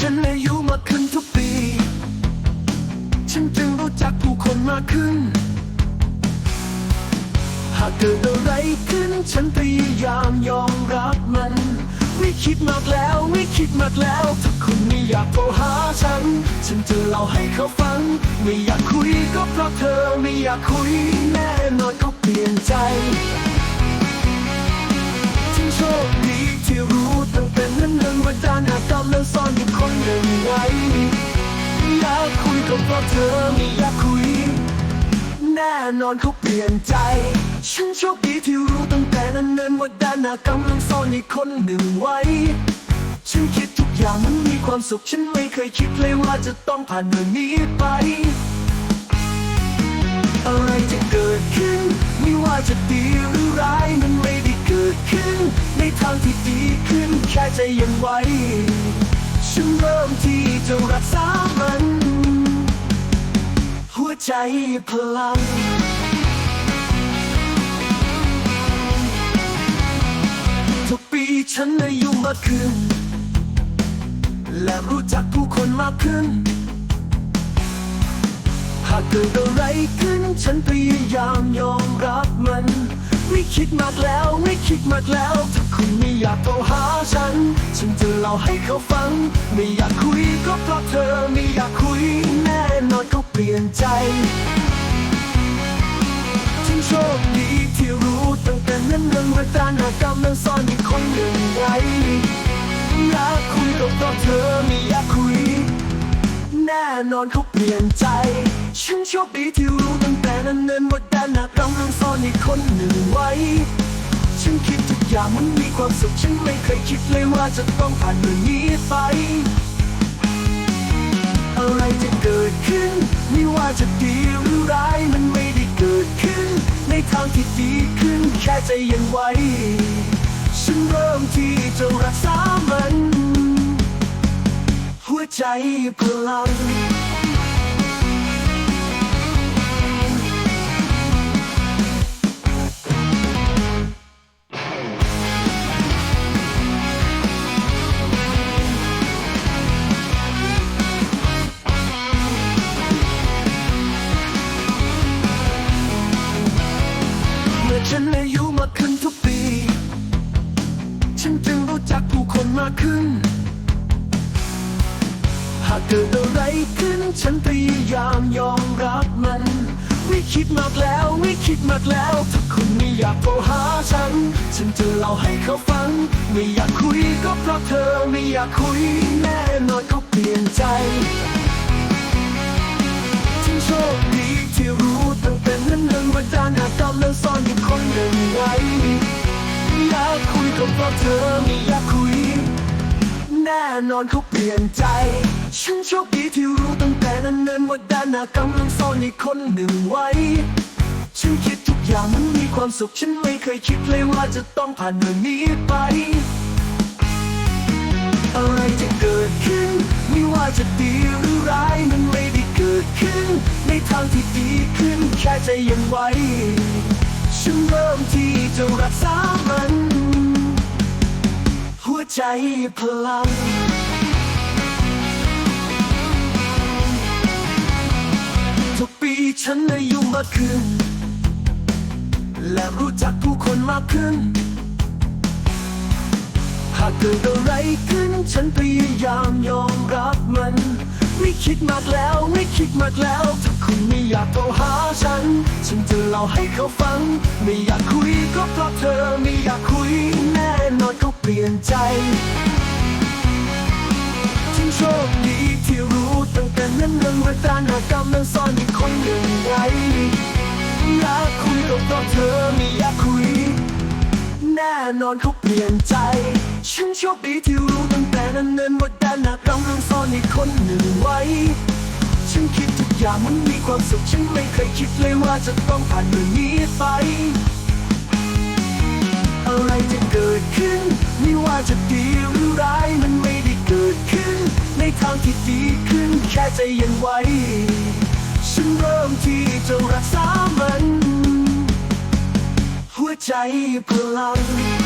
ฉันอายุมากขึ้นทุกปี ฉันจึงรู้จักผู้คนมากขึ้น หากเกิดอะไรขึ้น ฉันพยายามยอมรับมัน ไม่คิดมากแล้วไม่คิดมากแล้ว ถ้าคุณไม่อยากโทรหาฉัน ฉันจะเล่าให้เขาฟัง ไม่อยากคุยก็เพราะเธอไม่อยากคุยแน่นอนเขาเปลี่ยนใจ ก็เพราะเธอไม่อยากคุย แน่นอนเขาเปลี่ยนใจ ฉันโชคดีที่รู้ตั้งแต่นั้นเนินว่าด้านหน้ากำลังซ่อนอีกคนหนึ่งไว้ ฉันคิดทุกอย่างมันมีความสุข ฉันไม่เคยคิดเลยว่าจะต้องผ่านเรื่องนี้ไป อะไรจะเกิดขึ้น ไม่ว่าจะดีหรือร้ายมันไม่ได้เกิดขึ้น ในทางที่ดีขึ้นแค่ใจเย็นไว้ฉันเริ่มที่จะรักษามัน วใจพลัง ทุกปีฉันอายุมากขึ้น และรู้จักผู้คนมากขึ้น หากเกิดอะไรขึ้น ฉันพยายามยอมรับมัน ไม่คิดมากแล้ว ไม่คิดมากแล้ว คุณไม่อยากโทรหาฉัน ฉันจะเล่าให้เขาฟัง ไม่อยากคุยก็เพราะเธอไม่อยากคุยแน่นอนเขาเปลี่ยนใจฉันโชคดีที่รู้ตั้งแต่นั้นเรื่องว่าด้านหน้ากำลังซ่อนอีกคนหนึ่งไว้อยากคุยก็เพราะเธอไม่อยากคุย แน่นอนเขาเปลี่ยนใจ ฉันโชคดีที่รู้ตั้งแต่นั้นเนินว่าด้านหน้ากำลังซ่อนอีกคนหนึ่งไว้ ฉันคิด อย่างมันมีความสุขฉันไม่เคยคิดเลยว่าจะต้องผ่านเรื่องนี้ไป อะไรจะเกิดขึ้น ไม่ว่าจะดีหรือร้ายมันไม่ได้เกิดขึ้น ในทางที่ดีขึ้นแค่ใจย็นไวฉันเริ่มที่จะรักษามัน หัวใจพลัง ฉันอายุมากขึ้นทุกปี ฉันจึงรู้จักผู้คนมากขึ้น หากเกิดอะไรขึ้น ฉันพยายามยอมรับมัน ไม่คิดมากแล้วไม่คิดมากแล้ว ถ้าคุณไม่อยากโทรหาฉัน ฉันจะเล่าให้เขาฟัง ไม่อยากคุยก็เพราะเธอไม่อยากคุยแน่นอนเขาเปลี่ยนใจ ราะเธอไม่อยากคุย แน่นอนเขาเปลี่ยนใจ ฉันโชคดีที่รู้ตั้งแต่นั้นเนินว่าด้านหน้ากำลังซ่อนอีกคนหนึ่งไว้ ฉันคิดทุกอย่างมันมีความสุข ฉันไม่เคยคิดเลยว่าจะต้องผ่านเรื่องนี้ไป อะไรจะเกิดขึ้น ไม่ว่าจะดีหรือร้ายมันไม่ได้เกิดขึ้น ในทางที่ดีขึ้นแค่ใจย็นไว้ ฉันเริ่มที่จะรักษามัน วใจพลังทุกปีฉันอายุมากขึ้น และรู้จักผู้คนมากขึ้น หากเกิดอะไรขึ้น ฉันพยายามยอมรับมัน ไม่คิดมากแล้วไม่คิดมากแล้ว ถ้าคุณไม่อยากโทรหาฉัน ฉันจะเล่าให้เขาฟัง ไม่อยากคุยก็เพราะเธอไม่อยากคุยแน่นอนเขาเปลี่ยนใจฉันโชคดีที่รู้ตั้งแต่นั้นเรื่องว่าด้านหน้ากำลังซ่อนอีกคนหนึ่งไว้อยากคุยก็เพราะเธอไม่อยากคุย น่นอนเขาเปลี่ยนใจ ฉันโชคดีที่รู้ตั้งแต่นั้นเนินว่าด้านหน้ากำลังซ่อนอีกคนหนึ่งไว้ ฉันคิดทุกอย่างมันมีความสุข ฉันไม่เคยคิดเลยว่าจะต้องผ่านเรื่องนี้ไป อะไรจะเกิดขึ้น ไม่ว่าจะดีหรือร้ายมันไม่ได้เกิดขึ้น ในทางที่ดีขึ้นแค่ใจเย็นไว้ ฉันเริ่มที่จะรักษามัน ใจพลัง